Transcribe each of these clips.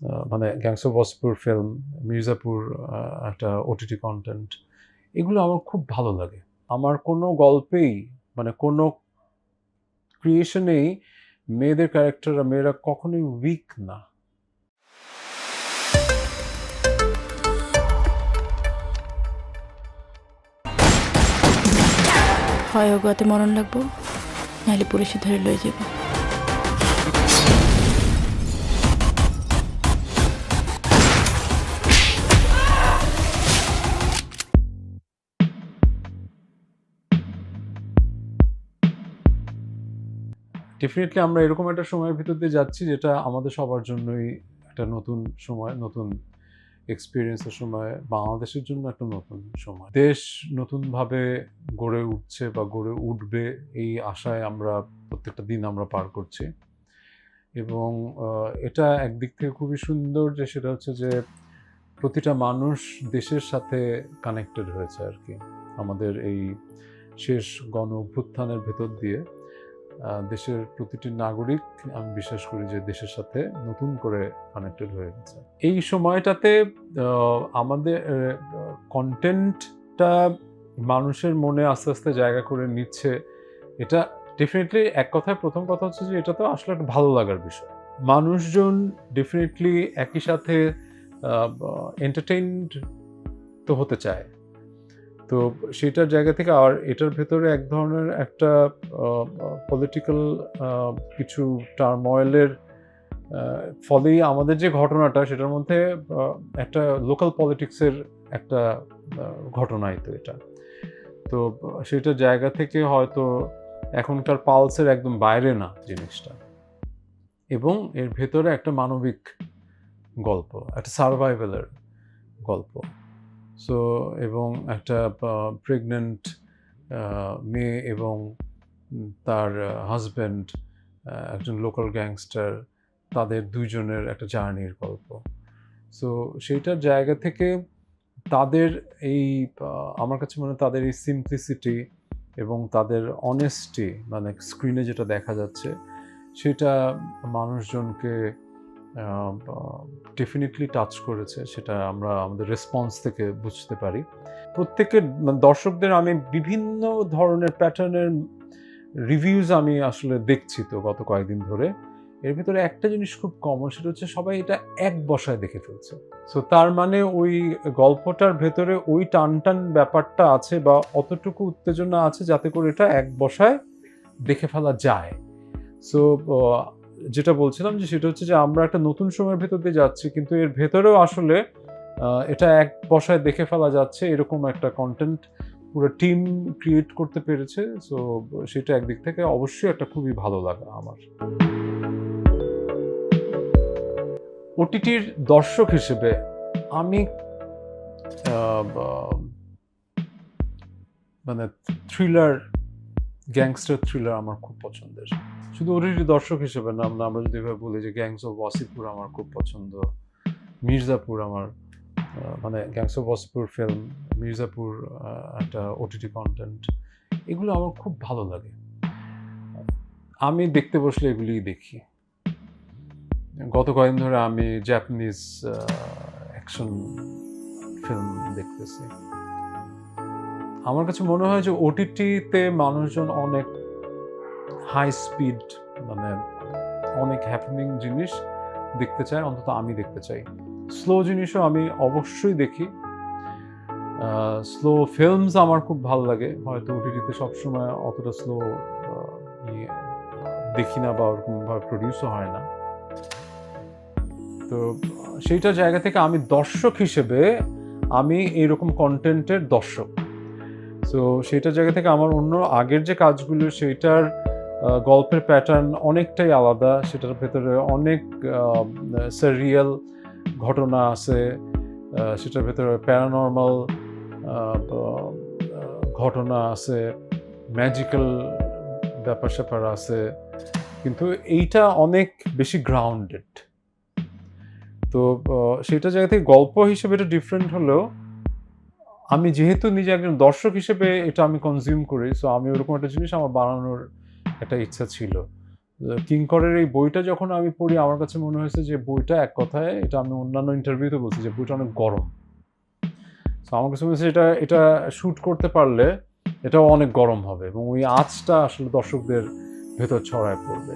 মানে gangs of Wasseypur film Mirzapur একটা OTT content এগুলো আমার খুব ভালো লাগে। আমার কোনো গল্পেই মানে কোনো ক্রিয়েশনেই মেয়েদের ক্যারেক্টাররা মেয়েরা কখনোই উইক না। হয় অগাতে মরণ লাগবো, নাহলে পুলিশে ধরে লয়ে যাব। ডেফিনেটলি আমরা এরকম একটা সময়ের ভিতর দিয়ে যাচ্ছি যেটা আমাদের সবার জন্যই একটা নতুন সময়, নতুন এক্সপিরিয়েন্সের সময়, বাংলাদেশের জন্য একটা নতুন সময়। দেশ নতুনভাবে গড়ে উঠছে বা গড়ে উঠবে এই আশায় আমরা প্রত্যেকটা দিন আমরা পার করছি। এবং এটা একদিক থেকে খুবই সুন্দর যে সেটা হচ্ছে যে প্রতিটা মানুষ দেশের সাথে কানেক্টেড হয়েছে আর কি। আমাদের এই শেষ গণ অভ্যুত্থানের ভেতর দিয়ে দেশের প্রতিটি নাগরিক, আমি বিশ্বাস করি যে দেশের সাথে নতুন করে কানেক্টেড হয়ে গেছে। এই সময়টাতে আমাদের কন্টেন্টটা মানুষের মনে আস্তে আস্তে জায়গা করে নিচ্ছে। এটা ডেফিনেটলি এক কথায় প্রথম কথা হচ্ছে যে এটা তো আসলে একটা ভালো লাগার বিষয়। মানুষজন ডেফিনেটলি একই সাথে এন্টারটেইনড তো হতে চায়। তো সেটার জায়গা থেকে আর এটার ভেতরে এক ধরনের একটা পলিটিক্যাল কিছু টার্ময়েলের ফলেই আমাদের যে ঘটনাটা সেটার মধ্যে একটা লোকাল পলিটিক্সের একটা আহ, ঘটনাই তো এটা। তো সেটার জায়গা থেকে হয়তো এখনকার পালসের একদম বাইরে না জিনিসটা। এবং এর ভেতরে একটা মানবিক গল্প একটা সার্ভাইভালের গল্প। সো এবং একটা প্রেগনেন্ট মেয়ে এবং তার হাজব্যান্ড একজন লোকাল গ্যাংস্টার তাদের দুইজনের একটা জার্নির গল্প। সো সেইটার জায়গা থেকে তাদের এই আমার কাছে মনে হয় তাদের এই সিম্পলিসিটি এবং তাদের অনেস্টি মানে স্ক্রিনে যেটা দেখা যাচ্ছে, সেটা মানুষজনকে ডেফিনেটলি টাচ করেছে, সেটা আমরা আমাদের রেসপন্স থেকে বুঝতে পারি। প্রত্যেকের মানে দর্শকদের, আমি বিভিন্ন ধরনের প্যাটার্নের রিভিউজ আমি আসলে দেখছি তো গত কয়েকদিন ধরে। এর ভিতরে একটা জিনিস খুব কমন সেটা হচ্ছে সবাই এটা এক বসায় দেখে ফেলছে। সো তার মানে ওই গল্পটার ভেতরে ওই টান টান ব্যাপারটা আছে বা অতটুকু উত্তেজনা আছে যাতে করে এটা এক বসায় দেখে ফেলা যায়। সো যেটা বলছিলাম যে সেটা হচ্ছে যে আমরা একটা নতুন সময়ের ভেতর দিয়ে যাচ্ছি, কিন্তু এর ভেতরেও আসলে এটা এক বসায় দেখে ফেলা যাচ্ছে এরকম একটা কন্টেন্ট পুরো টিম ক্রিয়েট করতে পেরেছে। সো সেটা একদিক থেকে অবশ্যই একটা খুবই ভালো লাগা আমার। ওটিটির দর্শক হিসেবে আমি মানে থ্রিলার গ্যাংস্টার থ্রিলার আমার খুব পছন্দের। শুধু ওটিটি দর্শক হিসেবে না, আমরা আমরা যদি এভাবে বলি যে গ্যাংস অফ ওয়াসিপুর আমার খুব পছন্দ মির্জাপুর আমার মানে gangs of Wasseypur film Mirzapur একটা ওটিটি কন্টেন্ট এগুলো আমার খুব ভালো লাগে। আমি দেখতে বসলে এগুলিই দেখি। গত কয়েকদিন ধরে আমি জাপানিজ অ্যাকশন ফিল্ম দেখতেছি। আমার কাছে মনে হয় যে ওটিটিতে মানুষজন অনেক হাই স্পিড মানে অনেক হ্যাপেনিং জিনিস দেখতে চাই, অন্তত আমি দেখতে চাই। স্লো জিনিসও আমি অবশ্যই দেখি। স্লো ফিল্মস আমার খুব ভালো লাগে। হয়তো ওটিটিতে সবসময় অতটা স্লো দেখি না বা ওরকমভাবে প্রডিউসও হয় না। তো সেইটা জায়গা থেকে আমি দর্শক হিসেবে আমি এরকম কন্টেন্টের দর্শক। তো সেইটা জায়গা থেকে আমার অন্য আগের যে কাজগুলো, সেইটার গল্পের প্যাটার্ন অনেকটাই আলাদা। সেটার ভেতরে অনেক সিরিয়াল ঘটনা আছে। সেটার ভেতরে প্যারানর্মাল ঘটনা আছে। ম্যাজিক্যাল ব্যাপার স্যাপার আছে। কিন্তু এইটা অনেক বেশি গ্রাউন্ডেড তো সেটা জায়গা থেকে গল্প হিসেবে এটা ডিফারেন্ট হলেও, আমি যেহেতু নিজে একজন দর্শক হিসেবে এটা আমি কনজিউম করি সো আমি ওরকম একটা জিনিস আমার বানানোর একটা ইচ্ছা ছিল। কিঙ্করের এই বইটা যখন আমি পড়ি, আমার কাছে মনে হয়েছে যে বইটা এক কথায়, এটা আমি অন্যান্য ইন্টারভিউতে বলছি যে বইটা অনেক গরম। তো আমার কাছে মনে হচ্ছে এটা এটা শ্যুট করতে পারলে এটাও অনেক গরম হবে এবং ওই আঁচটা আসলে দর্শকদের ভেতর ছড়ায় পড়বে।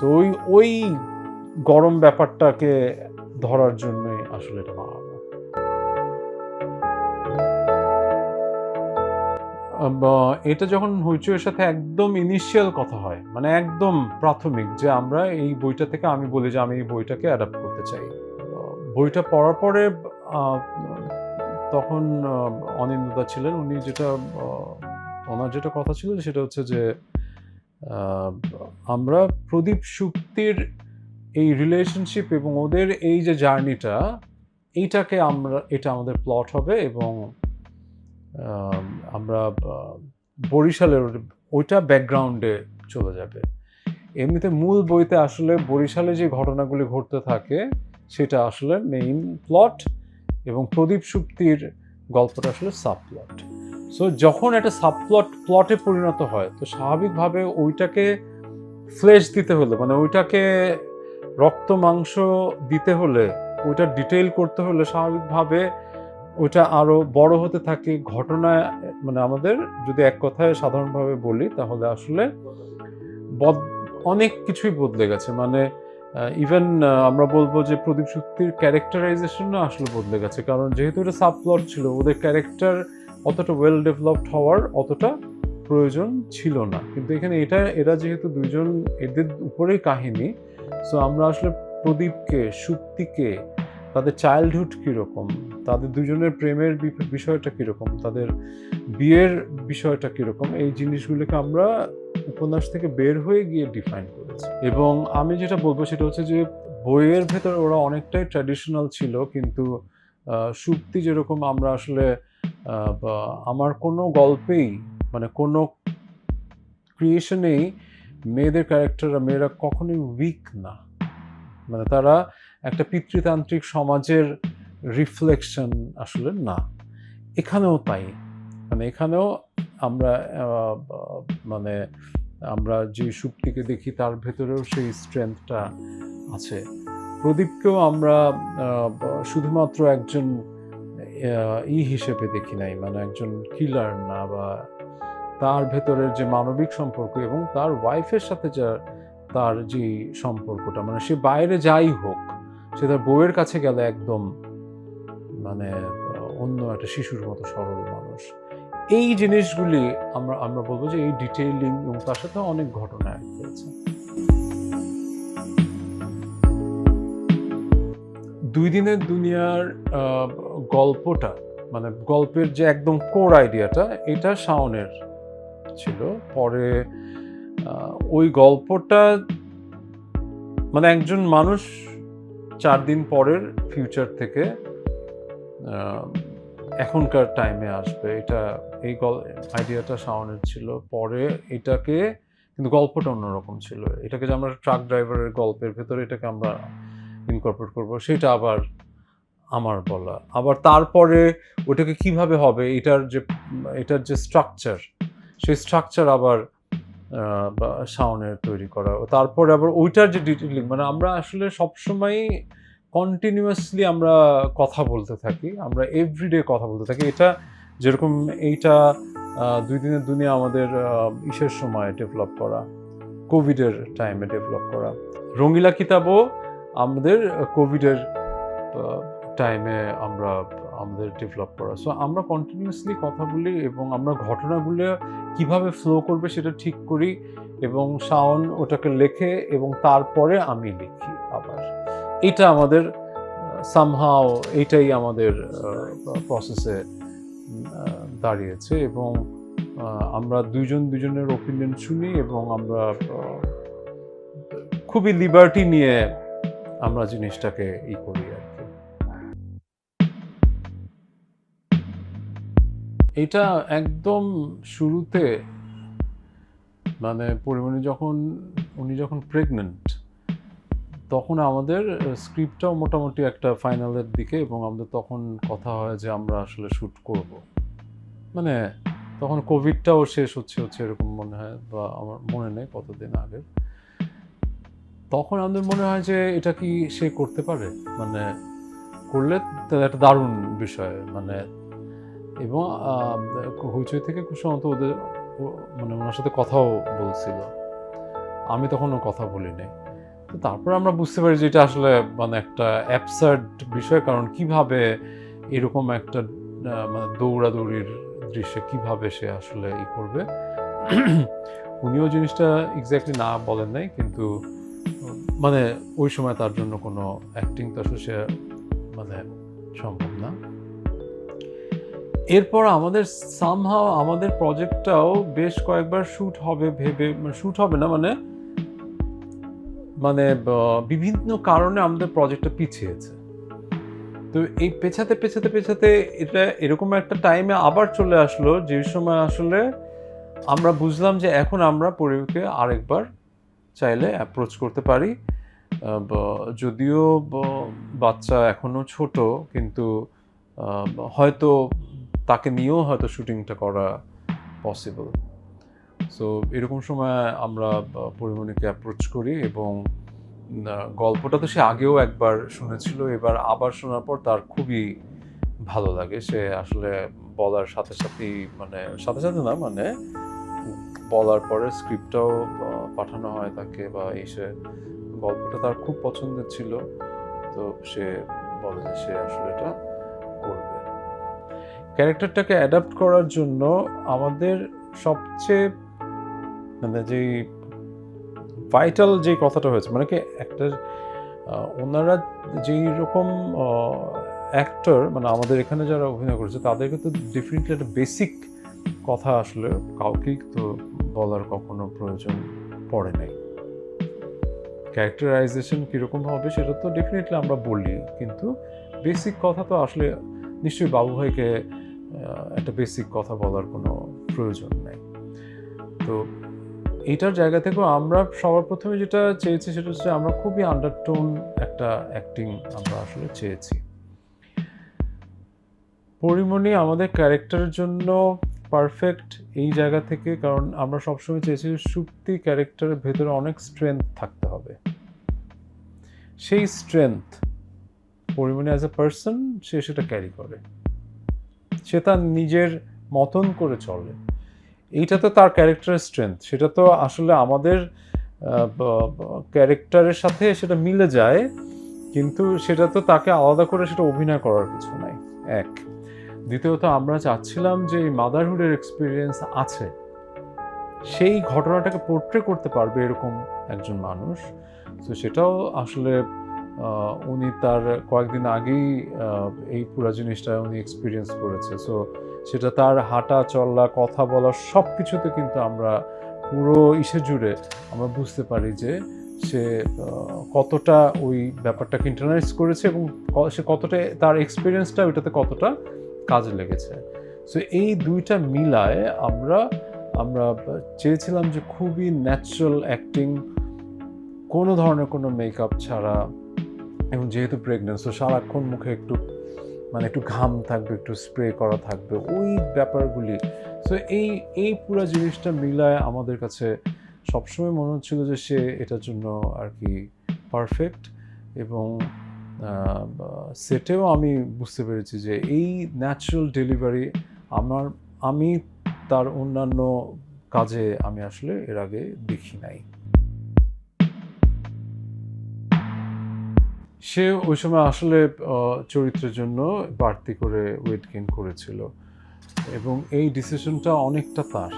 তো ওই ওই গরম ব্যাপারটাকে ধরার জন্যই আসলে এটা বানানো। এটা যখন হইচইয়ের সাথে একদম ইনিশিয়াল কথা হয় মানে একদম প্রাথমিক যে আমরা এই বইটা থেকে আমি বলি যে আমি এই বইটাকে অ্যাডাপ্ট করতে চাই। বইটা পড়ার পরে তখন অনিন্দদা ছিলেন। উনি যেটা ওনার যেটা কথা ছিল সেটা হচ্ছে যে আমরা প্রদীপ শুক্তির এই রিলেশনশিপ এবং ওদের এই যে জার্নিটা এইটাকে আমরা, এটা আমাদের প্লট হবে এবং আমরা বরিশালের ওইটা ব্যাকগ্রাউন্ডে চলে যাবে। এমনিতে মূল বইতে আসলে বরিশালে যে ঘটনাগুলি ঘটতে থাকে, সেটা আসলে মেইন প্লট এবং প্রদীপ সুক্তির গল্পটা আসলে সাবপ্লট সো যখন একটা সাবপ্লট প্লটে পরিণত হয়, তো স্বাভাবিকভাবে ওইটাকে ফ্লেশ দিতে হলে মানে ওইটাকে রক্ত মাংস দিতে হলে, ওইটা ডিটেইল করতে হলে স্বাভাবিকভাবে ওইটা আরও বড় হতে থাকে ঘটনা মানে আমাদের যদি এক কথায় সাধারণভাবে বলি, তাহলে আসলে অনেক কিছুই বদলে গেছে। মানে ইভেন আমরা বলব যে প্রদীপ শক্তির ক্যারেক্টারাইজেশনও আসলে বদলে গেছে। কারণ যেহেতু এটা সাবপ্লট ছিল, ওদের ক্যারেক্টার অতটা ওয়েল ডেভেলপড হওয়ার অতটা প্রয়োজন ছিল না। কিন্তু এখানে এটা, এরা যেহেতু দুইজন এদের উপরেই কাহিনী সো আমরা আসলে প্রদীপকে সুক্তিকে তাদের চাইল্ডহুড কীরকম? তাদের দুজনের প্রেমের বিষয়টা কীরকম? তাদের বিয়ের বিষয়টা কীরকম? এই জিনিসগুলোকে আমরা উপন্যাস থেকে বের হয়ে গিয়ে ডিফাইন করেছি। এবং আমি যেটা বলব সেটা হচ্ছে যে, বইয়ের ভেতর ওরা অনেকটাই ট্র্যাডিশনাল ছিল, কিন্তু সুক্তি যেরকম আমরা আসলে আমার কোনো গল্পেই মানে কোনো ক্রিয়েশনেই মেয়েদের ক্যারেক্টাররা মেয়েরা কখনোই উইক না। মানে তারা একটা পিতৃতান্ত্রিক সমাজের রিফ্লেকশন আসলে না। এখানেও তাই। মানে এখানেও আমরা মানে আমরা যে সুক্তিকে দেখি তার ভেতরেও সেই স্ট্রেংথটা আছে। প্রদীপকেও আমরা শুধুমাত্র একজন ই হিসেবে দেখি নাই। মানে একজন কিলার না বা তার ভেতরের যে মানবিক সম্পর্ক এবং তার ওয়াইফের সাথে যা, তার যে সম্পর্কটা মানে সে বাইরে যাই হোক সে তার বউয়ের কাছে গেলে একদম মানে অন্য একটা শিশুর মতো সরল মানুষ। এই জিনিসগুলি আমরা আমরা বলব যে এই ডিটেইলিং এবং তার সাথে অনেক ঘটনা হয়েছে দুই দিনের দুনিয়ার গল্পটা মানে গল্পের যে একদম কোর আইডিয়াটা এটা শাওনের ছিল। পরে ওই গল্পটা মানে একজন মানুষ চার দিন পরের ফিউচার থেকে এখনকার টাইমে আসবে। এটা, এই গল আইডিয়াটা শাওনের ছিল। পরে এটাকে, কিন্তু গল্পটা অন্যরকম ছিল। এটাকে যে আমরা ট্রাক ড্রাইভারের গল্পের ভেতরে এটাকে আমরা ইনকর্পোরেট করব, সেটা আবার আমার বলা। আবার তারপরে ওটাকে কীভাবে হবে, এটার যে এটার যে স্ট্রাকচার সেই স্ট্রাকচার আবার বা শাওনের তৈরি করা। তারপরে আবার ওইটার যে ডিটেলিং মানে আমরা আসলে সবসময় কন্টিনিউয়াসলি আমরা কথা বলতে থাকি, আমরা এভরিডে কথা বলতে থাকি। এটা যেরকম এইটা দুই দিনের দুনিয়া আমাদের ইসের সময় ডেভেলপ করা কোভিডের টাইমে ডেভেলপ করা। রঙিলা কিতাবও আমাদের কোভিডের টাইমে আমরা, আমাদের ডেভেলপ করা। সো আমরা কন্টিনিউয়াসলি কথা বলি এবং আমরা ঘটনাগুলো কীভাবে ফ্লো করবে সেটা ঠিক করি এবং শাওন ওটাকে লেখে এবং তারপরে আমি লিখি আবার। এটা আমাদের সামহাও এটাই আমাদের প্রসেসে দাঁড়িয়েছে এবং আমরা দুইজন দুজনের ওপিনিয়ন শুনি এবং আমরা খুবই লিবার্টি নিয়ে আমরা জিনিসটাকে ই করি আর এটা একদম শুরুতে মানে পরিমণি যখন, উনি যখন প্রেগনেন্ট তখন আমাদের স্ক্রিপ্টটাও মোটামুটি একটা ফাইনালের দিকে এবং আমাদের তখন কথা হয় যে আমরা আসলে শ্যুট করব। মানে তখন কোভিডটাও শেষ হচ্ছে হচ্ছে এরকম মনে হয় বা আমার মনে নেই কতদিন আগে তখন আমাদের মনে হয় যে এটা কি সে করতে পারে? মানে করলে একটা দারুণ বিষয় মানে এবং হইচই থেকে খুব সম্ভবত ওদের মানে ওনার সাথে কথাও বলছিল। আমি তখন ও কথা বলি নাই। তো তারপর আমরা বুঝতে পারি যে এটা আসলে মানে একটা অ্যাবসার্ড বিষয়, কারণ কীভাবে এরকম একটা মানে দৌড়াদৌড়ির দৃশ্যে কীভাবে সে আসলে ই করবে। উনিও জিনিসটা এক্স্যাক্টলি না বলেন নাই, কিন্তু মানে ওই সময় তার জন্য কোনো অ্যাক্টিং তো আসলে সে মানে সম্ভব না। এরপর আমাদের সামহাও আমাদের প্রজেক্টটাও বেশ কয়েকবার শ্যুট হবে, ভেবে শ্যুট হবে না মানে মানে বিভিন্ন কারণে আমাদের প্রজেক্টটা পিছিয়েছে। তো এই পেছাতে পেছাতে পেছাতে এটা এরকম একটা টাইমে আবার চলে আসলো, যে সময় আসলে আমরা বুঝলাম যে এখন আমরা পরিবারকে আরেকবার চাইলে অ্যাপ্রোচ করতে পারি। যদিও বাচ্চা এখনও ছোট, কিন্তু হয়তো তাকে নিয়েও হয়তো শুটিংটা করা পসিবল সো এরকম সময় আমরা পরিমণিকে অ্যাপ্রোচ করি এবং গল্পটা তো সে আগেও একবার শুনেছিল, এবার আবার শোনার পর তার খুবই ভালো লাগে। সে আসলে বলার সাথে সাথেই মানে সাথে সাথে না মানে বলার পরে স্ক্রিপ্টটাও পাঠানো হয় তাকে বা এসে গল্পটা তার খুব পছন্দের ছিল। তো সে বলে যে সে আসলে এটা করবে। ক্যারেক্টারটাকে অ্যাডাপ্ট করার জন্য আমাদের সবচেয়ে মানে যেই ভাইটাল যে কথাটা হয়েছে মানে কি একটা ওনারা যেই রকম অ্যাক্টর মানে আমাদের এখানে যারা অভিনয় করেছে, তাদেরকে তো ডেফিনেটলি একটা বেসিক কথা আসলে কাউকেই তো বলার কখনো প্রয়োজন পড়ে নাই। ক্যারেক্টারাইজেশন কীরকম হবে সেটা তো ডেফিনেটলি আমরা বলি, কিন্তু বেসিক কথা তো আসলে নিশ্চয়ই বাবু ভাইকে একটা বেসিক কথা বলার কোনো প্রয়োজন নেই। তো এইটার জায়গা থেকেও আমরা সবার প্রথমে যেটা চেয়েছি সেটা হচ্ছে আমরা খুবই আন্ডারটোন একটা অ্যাক্টিং আমরা আসলে চেয়েছি। পরিমণি আমাদের ক্যারেক্টারের জন্য পারফেক্ট এই জায়গা থেকে, কারণ আমরা সবসময় চেয়েছি সুপ্তি ক্যারেক্টারের ভেতরে অনেক স্ট্রেংথ থাকতে হবে। সেই strength Porimoni as a person সে সেটা ক্যারি করে। সে তার নিজের মতন করে চলে। এইটা তো তার ক্যারেক্টারের স্ট্রেংথ সেটা তো আসলে আমাদের ক্যারেক্টারের সাথে সেটা মিলে যায়, কিন্তু সেটা তো তাকে আলাদা করে সেটা অভিনয় করার কিছু নাই। এক। দ্বিতীয়ত, আমরা চাচ্ছিলাম যে এই মাদারহুডের এক্সপিরিয়েন্স আছে। সেই ঘটনাটাকে পোর্ট্রে করতে পারবে এরকম একজন মানুষ। তো সেটাও আসলে উনি তার কয়েকদিন আগেই এই পুরো জিনিসটা উনি এক্সপিরিয়েন্স করেছে। সো সেটা তার হাঁটা, চলা, কথা বলা সব কিছুতে কিন্তু আমরা পুরো ইসে জুড়ে আমরা বুঝতে পারি যে সে কতটা ওই ব্যাপারটাকে ইন্টারনালাইজ করেছে এবং সে কতটা তার এক্সপিরিয়েন্সটা ওইটাতে কতটা কাজে লেগেছে। সো এই দুইটা মিলায় আমরা আমরা চেয়েছিলাম যে খুবই ন্যাচারাল অ্যাক্টিং কোনো ধরনের কোনো মেকআপ ছাড়া এবং যেহেতু প্রেগনেন্ট তো সারাক্ষণ মুখে একটু মানে একটু ঘাম থাকবে, একটু স্প্রে করা থাকবে, ওই ব্যাপারগুলি। সো এই এই পুরো জিনিসটা মিলায় আমাদের কাছে সবসময় মনে হচ্ছিল যে সে এটার জন্য আর কি পারফেক্ট এবং সেটেও আমি বুঝতে পেরেছি যে এই ন্যাচারাল ডেলিভারি আমার, আমি তার অন্যান্য কাজে আমি আসলে এর আগে দেখি নাই। সে ওই সময় আসলে চরিত্রের জন্য বাড়তি করে ওয়েট গেইন করেছিল। এবং এই ডিসিশনটা অনেকটা তার।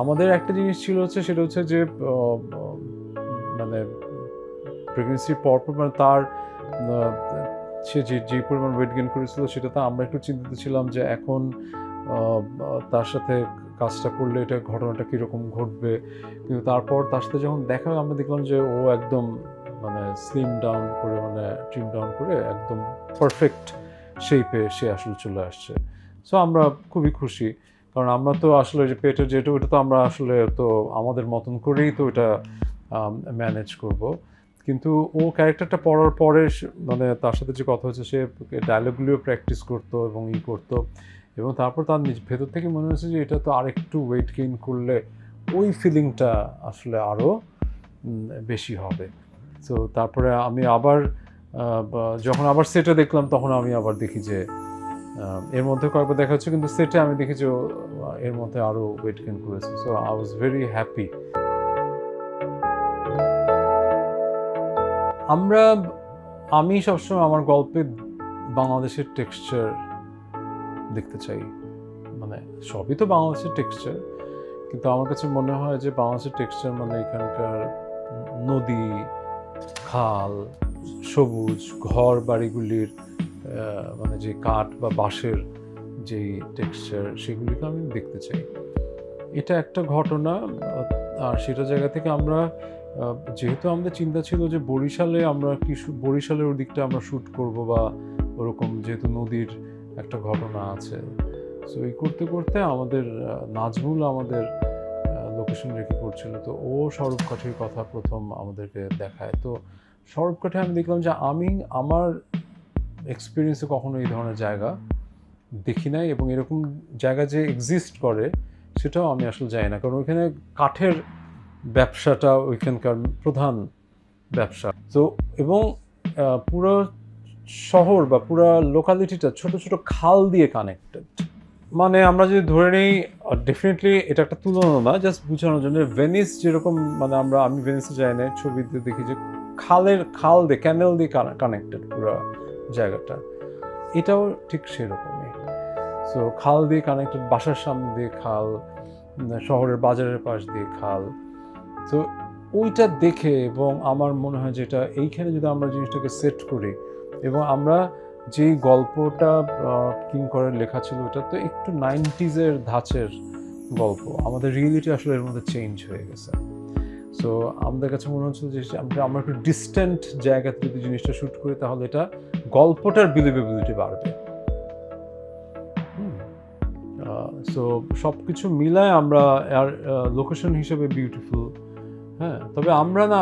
আমাদের একটা জিনিস ছিল হচ্ছে, সেটা হচ্ছে যে মানে প্রেগনেন্সির পরপর মানে তার সে যে যে পরিমাণ ওয়েট গেইন করেছিল, সেটাতে আমরা একটু চিন্তিত ছিলাম যে এখন তার সাথে কাজটা করলে এটা ঘটনাটা কীরকম ঘটবে। কিন্তু তারপর তার সাথে যখন দেখা, আমরা দেখলাম যে ও একদম মানে স্লিম ডাউন করে মানে ট্রিম ডাউন করে একদম পারফেক্ট শেপে সে আসলে চলে আসছে। সো আমরা খুবই খুশি। কারণ আমরা তো আসলে যে পেটের যেটা ওটা তো আমরা আসলে তো আমাদের মতন করেই তো ওটা ম্যানেজ করব। কিন্তু ও ক্যারেক্টারটা পড়ার পরে মানে তার সাথে যে কথা হচ্ছে সে ডায়লগগুলিও প্র্যাকটিস করতো এবং ই করতো। এবং তারপর তার নিজ ভেতর থেকে মনে হচ্ছে যে এটা তো আরেকটু ওয়েট গেইন করলে ওই ফিলিংটা আসলে আরও বেশি হবে। তো তারপরে আমি আবার যখন আবার সেটে দেখলাম, তখন আমি আবার দেখি যে এর মধ্যে কয়েকবার দেখা হচ্ছে, কিন্তু সেটে আমি দেখি যে এর মধ্যে আরও ওয়েট গেইন করেছে। So I was very happy আমরা, আমি সবসময় আমার গল্পে বাংলাদেশের টেক্সচার দেখতে চাই। মানে সবই তো বাংলাদেশের টেক্সচার কিন্তু আমার কাছে মনে হয় যে, বাংলাদেশের টেক্সচার মানে এখানকার নদী খাল, সবুজ ঘর বাড়িগুলির মানে যে কাঠ বা বাঁশের যেই টেক্সচার সেগুলিকে আমি দেখতে চাই। এটা একটা ঘটনা, আর সেটা জায়গা থেকে আমরা যেহেতু আমাদের চিন্তা ছিল যে বরিশালে আমরা কি বরিশালের দিকটা আমরা শ্যুট করব বা ওরকম যেহেতু নদীর একটা ঘটনা আছে। সো এই করতে করতে আমাদের নাজমুল আমাদের লোকেশন রেখে করছিল? তো ও সরবকাঠির কথা প্রথম আমাদেরকে দেখায়। তো সরবকাঠি আমি দেখলাম যে আমি আমার এক্সপিরিয়েন্সে কখনো এই ধরনের জায়গা দেখি নাই এবং এরকম জায়গা যে এক্সিস্ট করে, সেটাও আমি আসলে জানি না। কারণ ওইখানে কাঠের ব্যবসাটা ওইখানকার প্রধান ব্যবসা। তো এবং পুরো শহর বা পুরো লোকালিটিটা ছোট ছোট খাল দিয়ে কানেক্টেড মানে আমরা যদি ধরে নিই ডেফিনেটলি এটা একটা তুলনা না জাস্ট বোঝানোর জন্য ভেনিস যেরকম মানে আমরা, আমি ভেনিসে যাই না ছবিতে দেখি যে খালের খাল দিয়ে ক্যানেল দিয়ে কানেক্টেড পুরো জায়গাটা। এটাও ঠিক সেরকমই। সো খাল দিয়ে কানেক্টেড বাসার সামনে দিয়ে খাল শহরের বাজারের পাশ দিয়ে খাল। তো ওইটা দেখে এবং আমার মনে হয় যেটা এইখানে যদি আমরা জিনিসটাকে সেট করি এবং আমরা যেই গল্পটা কিং করে লেখা ছিল, ওটা তো একটু নাইনটিজের ধাঁচের গল্প। আমাদের রিয়েলিটি আসলে এর মধ্যে চেঞ্জ হয়ে গেছে। সো আমাদের কাছে মনে হচ্ছিল যে আমরা একটু ডিস্ট্যান্ট জায়গাতে যদি জিনিসটা শ্যুট করি, তাহলে এটা গল্পটার বিলিভেবিলিটি বাড়বে। সো সব কিছু মিলায় আমরা আর লোকেশন হিসেবে বিউটিফুল হ্যাঁ তবে আমরা না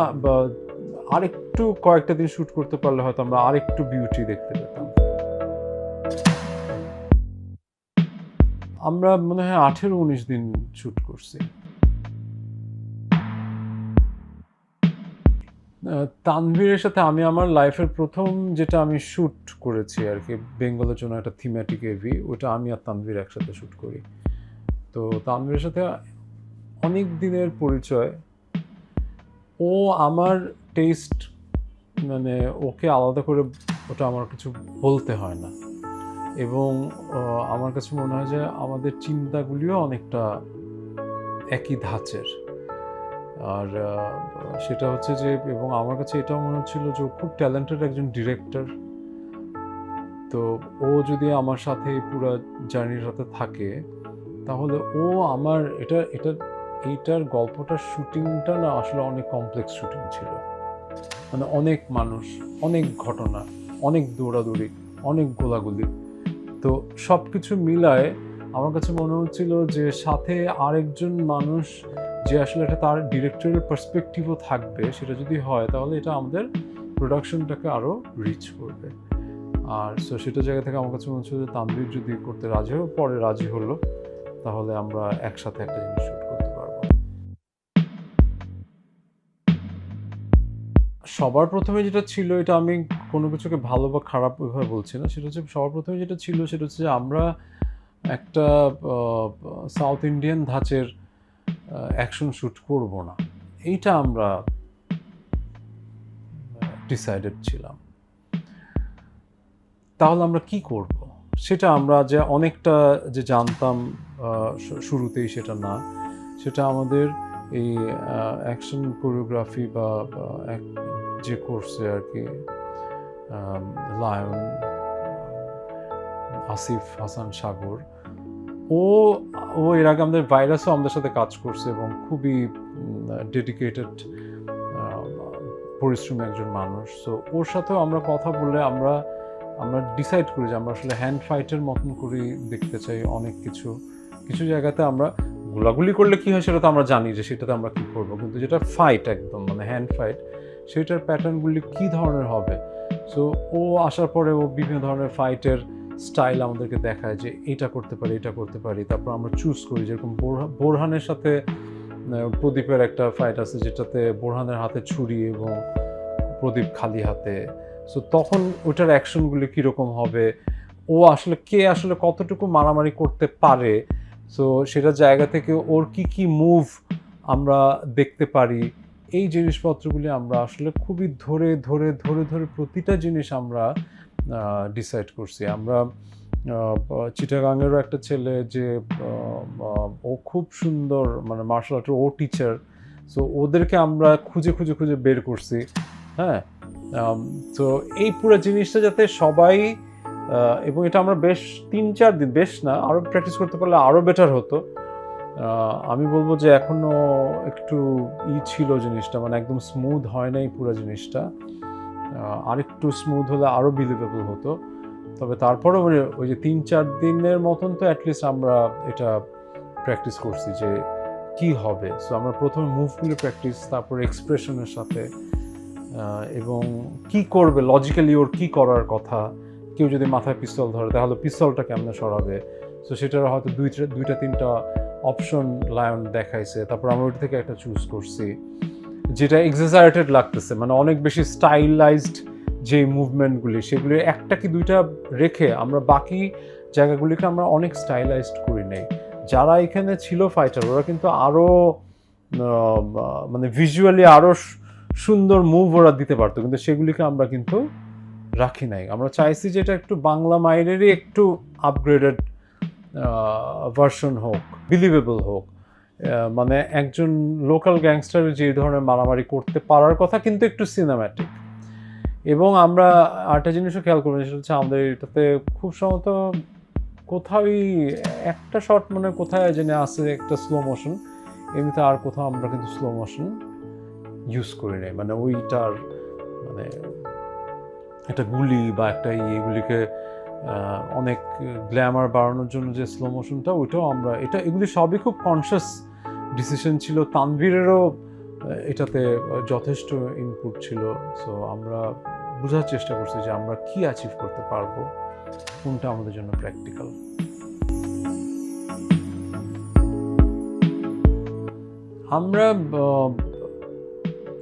আরেকটু কয়েকটা দিন শ্যুট করতে পারলে হয়তো আমরা আরেকটু বিউটি দেখতে আমরা মনে হয় আঠেরো উনিশ দিন শ্যুট করছি। তানভীরের সাথে আমি আমার লাইফের প্রথম যেটা আমি শ্যুট করেছি আর কি, বেঙ্গলের জন্য একটা থিমেটিক এভি ওটা আমি আর তানভীর একসাথে শ্যুট করি। তো তানভীরের সাথে অনেক দিনের পরিচয়। ও আমার টেস্ট মানে ওকে আলাদা করে ওটা আমার কিছু বলতে হয় না। এবং আমার কাছে মনে হয় যে আমাদের চিন্তাগুলিও অনেকটা একই ধাঁচের। আর সেটা হচ্ছে যে, এবং আমার কাছে এটাও মনে হচ্ছিল যে খুব ট্যালেন্টেড একজন ডিরেক্টর। তো ও যদি আমার সাথে এই পুরো জার্নির সাথে থাকে, তাহলে ও আমার, এটা এটা, এইটার গল্পটার শুটিংটা না আসলে অনেক কমপ্লেক্স শুটিং ছিল। মানে অনেক মানুষ, অনেক ঘটনা, অনেক দৌড়াদৌড়ি, অনেক গোলাগুলি। তো সব কিছু মিলায় আমার কাছে মনে হচ্ছিল যে সাথে আরেকজন মানুষ যে আসলে এটা তার ডিরেক্টরের পার্সপেক্টিভও থাকবে, সেটা যদি হয় তাহলে এটা আমাদের প্রোডাকশনটাকে আরও রিচ করবে। আর সো সেটা জায়গা থেকে আমার কাছে মনে হচ্ছে যে তানভীর যদি করতে রাজি হয় পরে রাজি হলো, তাহলে আমরা একসাথে একটা জিনিস শুট করতে পারব। সবার প্রথমে যেটা ছিল, এটা আমি কোনো কিছুকে ভালো বা খারাপ ওইভাবে বলছি না। সেটা হচ্ছে সর্বপ্রথমে যেটা ছিল সেটা হচ্ছে আমরা একটা সাউথ ইন্ডিয়ান ধাঁচের অ্যাকশন শ্যুট করব না। এইটা আমরা ডিসাইডেড ছিলাম। তাহলে আমরা কি করব? সেটা আমরা যে অনেকটা যে জানতাম শুরুতেই সেটা না। সেটা আমাদের এই অ্যাকশন কোরিওগ্রাফি বা যে কোর্সে আর কি লায়ন আসিফ হাসান সাগর। ও ও এর আগে আমাদের ভাইরাসও আমাদের সাথে কাজ করছে এবং খুবই ডেডিকেটেড পরিশ্রমী একজন মানুষ। সো ওর সাথেও আমরা কথা বলে আমরা আমরা ডিসাইড করি যে আমরা আসলে হ্যান্ড ফাইটের মতন করে দেখতে চাই অনেক কিছু। কিছু জায়গাতে আমরা গোলাগুলি করলে কি হয় সেটা তো আমরা জানি যে সেটাতে আমরা কি করব। কিন্তু যেটা ফাইট একদম মানে হ্যান্ড ফাইট সেটার প্যাটার্নগুলি কি ধরনের হবে? সো ও আসার পরে ও বিভিন্ন ধরনের ফাইটের স্টাইল আমাদেরকে দেখায় যে এটা করতে পারি, এটা করতে পারি। তারপর আমরা চুজ করি যেরকম বোরহা- বোরহানের সাথে প্রদীপের একটা ফাইট আছে যেটাতে বোরহানের হাতে ছুরি এবং প্রদীপ খালি হাতে। সো তখন ওটার অ্যাকশনগুলি কীরকম হবে? ও আসলে, কে আসলে কতটুকু মারামারি করতে পারে? সো সেটা জায়গা থেকে ওর কি কি মুভ আমরা দেখতে পারি? এই জিনিসপত্রগুলি আমরা আসলে খুবই ধরে ধরে ধরে ধরে প্রতিটা জিনিস আমরা ডিসাইড করছি। আমরা চিটাগাংয়েরও একটা ছেলে যে ও খুব সুন্দর মানে মার্শাল আর্টের ও টিচার সো ওদেরকে আমরা খুঁজে খুঁজে খুঁজে বের করছি হ্যাঁ? তো এই পুরো জিনিসটা যাতে সবাই এবং এটা আমরা বেশ তিন, চার দিন, বেশ না আরও প্র্যাকটিস করতে পারলে আরও বেটার হতো। আমি বলব যে এখনও একটু ই ছিল জিনিসটা মানে একদম স্মুথ হয় নাই পুরো জিনিসটা। আরেকটু স্মুথ হলে আরও বিলিভেবল হতো। তবে তারপরেও মানে ওই যে তিন চার দিনের মতন তো অ্যাটলিস্ট আমরা এটা প্র্যাকটিস করছি যে কি হবে। সো আমরা প্রথমে মুভগুলো প্র্যাকটিস তারপর এক্সপ্রেশনের সাথে এবং কি করবে? লজিক্যালি ওর কি করার কথা? কেউ যদি মাথায় পিস্তল ধরে, তাহলে পিস্তলটা কেমনে সরাবে? সো সেটার হয়তো দুইটা দুইটা, তিনটা অপশন লায়ন দেখাইছে, তারপর আমরা ওইটা থেকে একটা চুজ করছি, যেটা এক্সাজারেটেড লাগতেছে মানে অনেক বেশি স্টাইলাইজড যে মুভমেন্টগুলি সেগুলি একটা কি দুইটা রেখে আমরা বাকি জায়গাগুলিকে আমরা অনেক স্টাইলাইজড করি নাই। যারা এখানে ছিল ফাইটার ওরা কিন্তু আরও মানে ভিজুয়ালি আরও সুন্দর মুভ ওরা দিতে পারতো, কিন্তু সেগুলিকে আমরা কিন্তু রাখি নাই। আমরা চাইছি যে এটা একটু বাংলা মাইনেরই একটু আপগ্রেডেড ভার্সন হোক বিলিভেবল হোক মানে একজন লোকাল গ্যাংস্টার যে ধরনের মারামারি করতে পারার কথা কিন্তু একটু সিনেম্যাটিক এবং আমরা আরেকটা জিনিসও খেয়াল করবেন সেটা হচ্ছে আমাদের এটাতে খুব সম্ভবত কোথাওই একটা শট মানে কোথায় জেনে আছে একটা স্লো মোশন এমনিতে আর কোথাও আমরা কিন্তু স্লো মোশন ইউজ করি নাই। মানে ওইটার মানে একটা গুলি বা একটা ইয়েগুলিকে অনেক গ্ল্যামার বাড়ানোর জন্য যে স্লো মোশনটা ওইটাও আমরা, এটা এগুলি সবই খুব কনসিয়াস ডিসিশন ছিল। তানভীরেরও এটাতে যথেষ্ট ইনপুট ছিল। সো আমরা বোঝার চেষ্টা করছি যে আমরা কি অ্যাচিভ করতে পারব, কোনটা আমাদের জন্য প্র্যাকটিক্যাল আমরা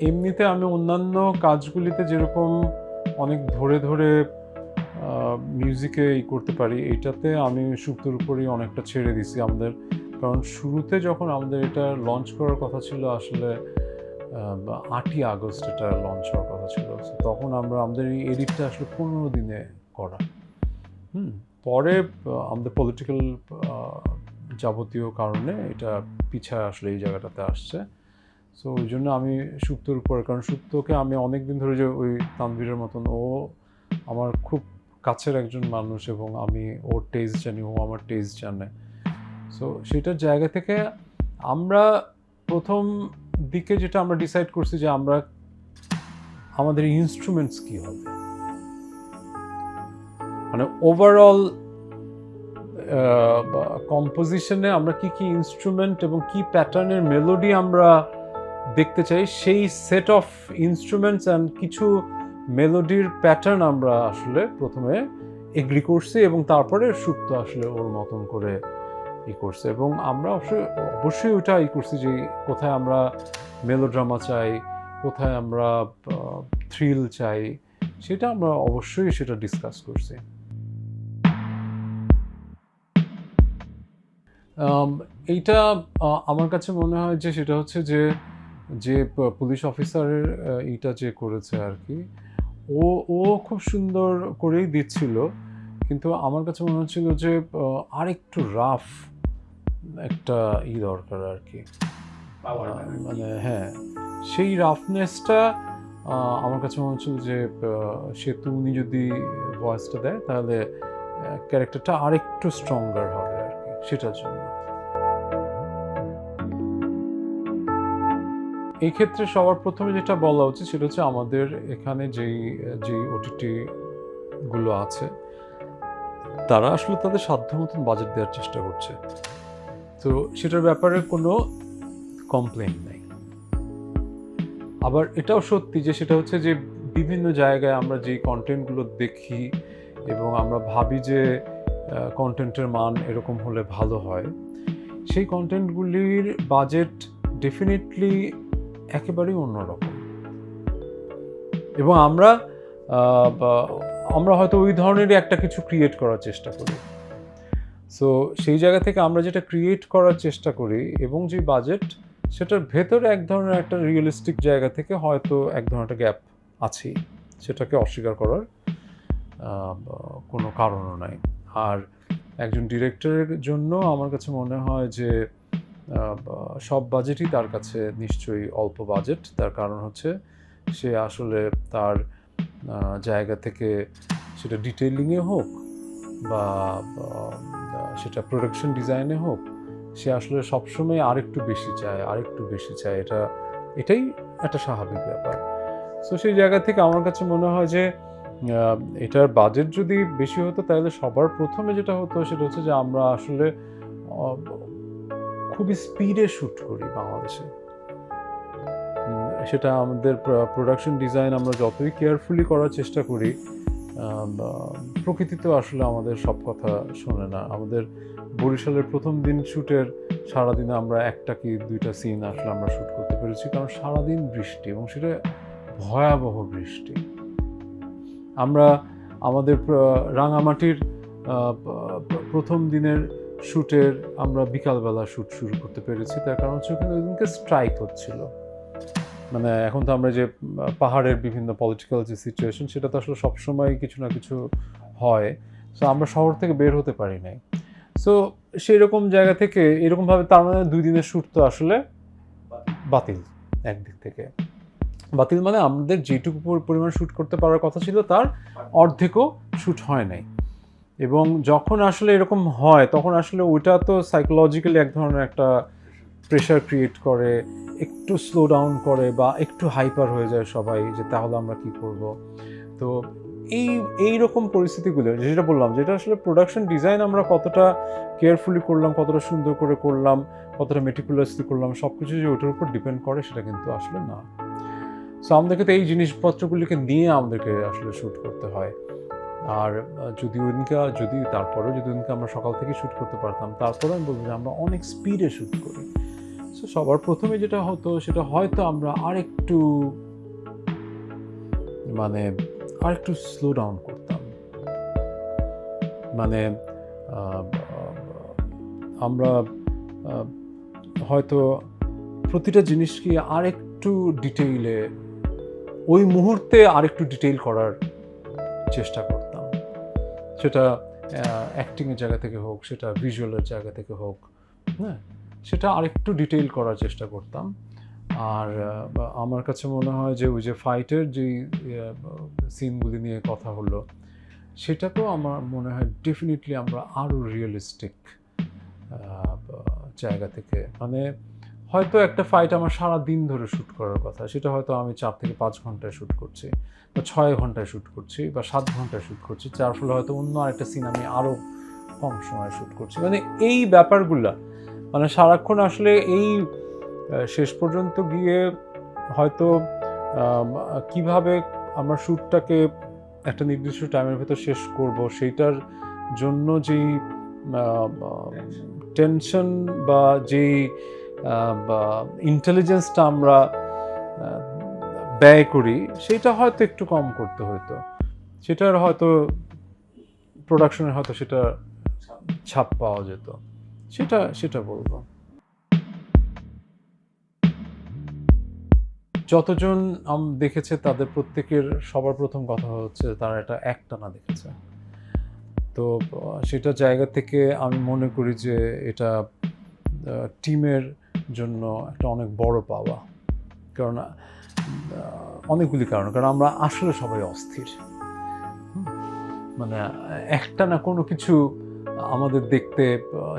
এমনিতে আমি অন্যান্য কাজগুলিতে যেরকম অনেক ধরে ধরে মিউজিকে ই করতে পারি, এইটাতে আমি সুপ্তর উপরেই অনেকটা ছেড়ে দিছি আমাদের। কারণ শুরুতে যখন আমাদের এটা লঞ্চ করার কথা ছিল, আসলে আটই আগস্ট এটা লঞ্চ হওয়ার কথা ছিল। তখন আমরা, আমাদের এই এডিটটা আসলে পনেরো দিনে করা। হুম, পরে আমাদের পলিটিক্যাল যাবতীয় কারণে এটা পিছায় আসলে এই জায়গাটাতে আসছে। সো ওই জন্য আমি সুপ্তর উপরে, কারণ সুপ্তকে আমি অনেক দিন ধরে যে ওই তানভীরের মতন, ও আমার খুব কাছের একজন মানুষ এবং আমি ওর টেস্ট জানি, ও আমার টেস্ট জানে। সো সেটার জায়গা থেকে আমরা প্রথম দিকে যেটা আমরা ডিসাইড করছি যে আমরা আমাদের ইনস্ট্রুমেন্টস কি হবে। মানে ওভারঅল কম্পোজিশনে আমরা কি কি ইনস্ট্রুমেন্ট এবং কি প্যাটার্নের মেলোডি আমরা দেখতে চাই, সেই সেট অফ ইনস্ট্রুমেন্টস অ্যান্ড কিছু মেলোডির প্যাটার্ন আমরা আসলে প্রথমে এগ্রি করছি এবং তারপরে সুপ্ত আসলে ওর মতন করে ই করছে এবং আমরা অবশ্যই অবশ্যই ওটা ই করছি যে কোথায় আমরা মেলোড্রামা চাই, কোথায় আমরা থ্রিল চাই, সেটা আমরা অবশ্যই সেটা ডিসকাস করছি। এইটা আমার কাছে মনে হয় যে সেটা হচ্ছে যে যে পুলিশ অফিসারের এইটা যে করেছে আর কি ও ও খুব সুন্দর করেই দিচ্ছিল। কিন্তু আমার কাছে মনে হচ্ছিল যে আহ, আরেকটু রাফ একটা ই দরকার আর কি। মানে হ্যাঁ সেই রাফনেসটা আমার কাছে মনে হচ্ছিল যে সেতু উনি যদি ভয়েসটা দেয় তাহলে ক্যারেক্টারটা আরেকটু স্ট্রঙ্গার হবে আর কি সেটার জন্য। এই ক্ষেত্রে সবার প্রথমে যেটা বলা উচিত সেটা হচ্ছে আমাদের এখানে যেই যেই ওটিটি গুলো আছে, তারা আসলে তাদের সাধ্য মতন বাজেট দেওয়ার চেষ্টা করছে। তো সেটার ব্যাপারে কোনো কমপ্লেন নেই। আবার এটাও সত্যি যে সেটা হচ্ছে যে বিভিন্ন জায়গায় আমরা যে কন্টেন্টগুলো দেখি এবং আমরা ভাবি যে কন্টেন্টের মান এরকম হলে ভালো হয়, সেই কন্টেন্টগুলির বাজেট ডেফিনেটলি একেবারেই অন্যরকম। এবং আমরা আমরা হয়তো ওই ধরনেরই একটা কিছু ক্রিয়েট করার চেষ্টা করি। সো সেই জায়গা থেকে আমরা যেটা ক্রিয়েট করার চেষ্টা করি এবং যে বাজেট সেটার ভেতরে এক ধরনের একটা রিয়েলিস্টিক জায়গা থেকে হয়তো এক ধরনের একটা গ্যাপ আছেই। সেটাকে অস্বীকার করার কোনো কারণও নাই। আর একজন ডিরেক্টরের জন্য আমার কাছে মনে হয় যে সব বাজেটই তার কাছে নিশ্চয়ই অল্প বাজেট তার কারণ হচ্ছে সে আসলে তার জায়গা থেকে সেটা ডিটেলিংয়ে হোক বা সেটা প্রোডাকশন ডিজাইনে হোক, সে আসলে সবসময় আরেকটু বেশি চায়, আরেকটু বেশি চায়। এটা, এটাই একটা স্বাভাবিক ব্যাপার। সো সেই জায়গা থেকে আমার কাছে মনে হয় যে এটার বাজেট যদি বেশি হতো, তাহলে সবার প্রথমে যেটা হতো সেটা হচ্ছে যে আমরা আসলে খুবই স্পিডে শ্যুট করি বাংলাদেশে। সেটা আমাদের প্রোডাকশন ডিজাইন আমরা যতই কেয়ারফুলি করার চেষ্টা করি আহ, বা- প্রকৃতি তো আসলে আমাদের সব কথা শোনে না। আমাদের বরিশালের প্রথম দিন শ্যুটের সারাদিনে আমরা একটা কি দুইটা সিন আসলে আমরা শ্যুট করতে পেরেছি কারণ সারাদিন বৃষ্টি এবং সেটা ভয়াবহ বৃষ্টি। আমরা আমাদের রাঙামাটির প্রথম দিনের শ্যুটের আমরা বিকালবেলা শ্যুট শুরু করতে পেরেছি। তার কারণ হচ্ছে ওখানে ওই দিনকে স্ট্রাইক হচ্ছিল। মানে এখন তো আমরা যে পাহাড়ের বিভিন্ন পলিটিক্যাল যে সিচুয়েশন সেটা তো আসলে সবসময় কিছু না কিছু হয়। সো আমরা শহর থেকে বের হতে পারি নাই। সো সেই রকম জায়গা থেকে, এরকমভাবে তার মানে দুই দিনের শ্যুট তো আসলে বাতিল একদিক থেকে। বাতিল মানে আমাদের যেটুকু পরিমাণ শ্যুট করতে পারার কথা ছিল, তার অর্ধেকও শ্যুট হয় নাই। এবং যখন আসলে এরকম হয়, তখন আসলে ওইটা তো সাইকোলজিক্যালি এক ধরনের একটা প্রেশার ক্রিয়েট করে, একটু স্লো ডাউন করে বা একটু হাইপার হয়ে যায় সবাই যে তাহলে আমরা কি করব। তো এই এই রকম পরিস্থিতিগুলো, যেটা বললাম, যেটা আসলে প্রোডাকশন ডিজাইন আমরা কতটা কেয়ারফুলি করলাম, কতটা সুন্দর করে করলাম, কতটা মেটিকুলাসলি করলাম সব কিছু যে ওটার উপর ডিপেন্ড করে, সেটা কিন্তু আসলে না। সো আমাদেরকে তো এই জিনিসপত্রগুলিকে নিয়ে আমাদেরকে আসলে শ্যুট করতে হয়। আর যদি ওদিনকে, যদি তারপরেও যদি ওদিনকে আমরা সকাল থেকে শ্যুট করতে পারতাম তারপরে আমি বলব যে আমরা অনেক স্পিডে শ্যুট করি। সো সবার প্রথমে যেটা হতো, সেটা হয়তো আমরা আরেকটু মানে আরেকটু স্লো ডাউন করতাম। মানে আমরা হয়তো প্রতিটা জিনিসকে আরেকটু ডিটেইলে ওই মুহূর্তে আরেকটু ডিটেইল করার চেষ্টা করতাম। সেটা অ্যাক্টিংয়ের জায়গা থেকে হোক, সেটা ভিজুয়ালের জায়গা থেকে হোক হ্যাঁ সেটা আরেকটু ডিটেইল করার চেষ্টা করতাম। আর আমার কাছে মনে হয় যে ওই যে ফাইটের যেই সিনগুলি নিয়ে কথা হলো সেটাতেও আমার মনে হয় ডেফিনেটলি আমরা আরও রিয়েলিস্টিক জায়গা থেকে। মানে হয়তো একটা ফাইট আমার সারা দিন ধরে শ্যুট করার কথা, সেটা হয়তো আমি চার থেকে পাঁচ ঘন্টায় শ্যুট করছি। বা ছয় ঘন্টায় শ্যুট করছি বা সাত ঘন্টায় শ্যুট করছি, যার ফলে হয়তো অন্য আরেকটা সিন আমি আরও কম সময় শ্যুট করছি। মানে এই ব্যাপারগুলা মানে সারাক্ষণ আসলে এই শেষ পর্যন্ত গিয়ে হয়তো কীভাবে আমরা শ্যুটটাকে একটা নির্দিষ্ট টাইমের ভেতর শেষ করব, সেইটার জন্য যেই টেনশন বা যেই ইন্টেলিজেন্সটা আমরা ব্যয় করি, সেটা হয়তো একটু কম করতে হতো সেটার হয়তো প্রোডাকশনের হয়তো সেটা ছাপ পাওয়া যেত। সেটা সেটা বলব। যতজন আম দেখেছে তাদের প্রত্যেকের সবার প্রথম কথা হচ্ছে তারা এটা একটানা দেখেছে। তো, সেটা জায়গা থেকে আমি মনে করি যে এটা টিমের জন্য একটা অনেক বড় পাওয়া। কারণ অনেকগুলি কারণ কারণ আমরা আসলে সবাই অস্থির। মানে একটা না কোনো কিছু আমাদের দেখতে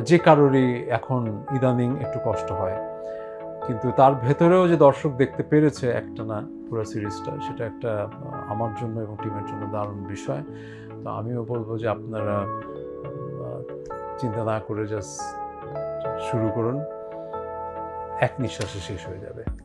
যে কারোরই এখন ইদানিং একটু কষ্ট হয়। কিন্তু তার ভেতরেও যে দর্শক দেখতে পেরেছে একটা না পুরো সিরিজটা, সেটা একটা আমার জন্য এবং টিমের জন্য দারুণ বিষয়। তো আমিও বলব যে আপনারা চিন্তা না করে জাস্ট শুরু করুন। এক নিঃশ্বাসে শেষ হয়ে যাবে।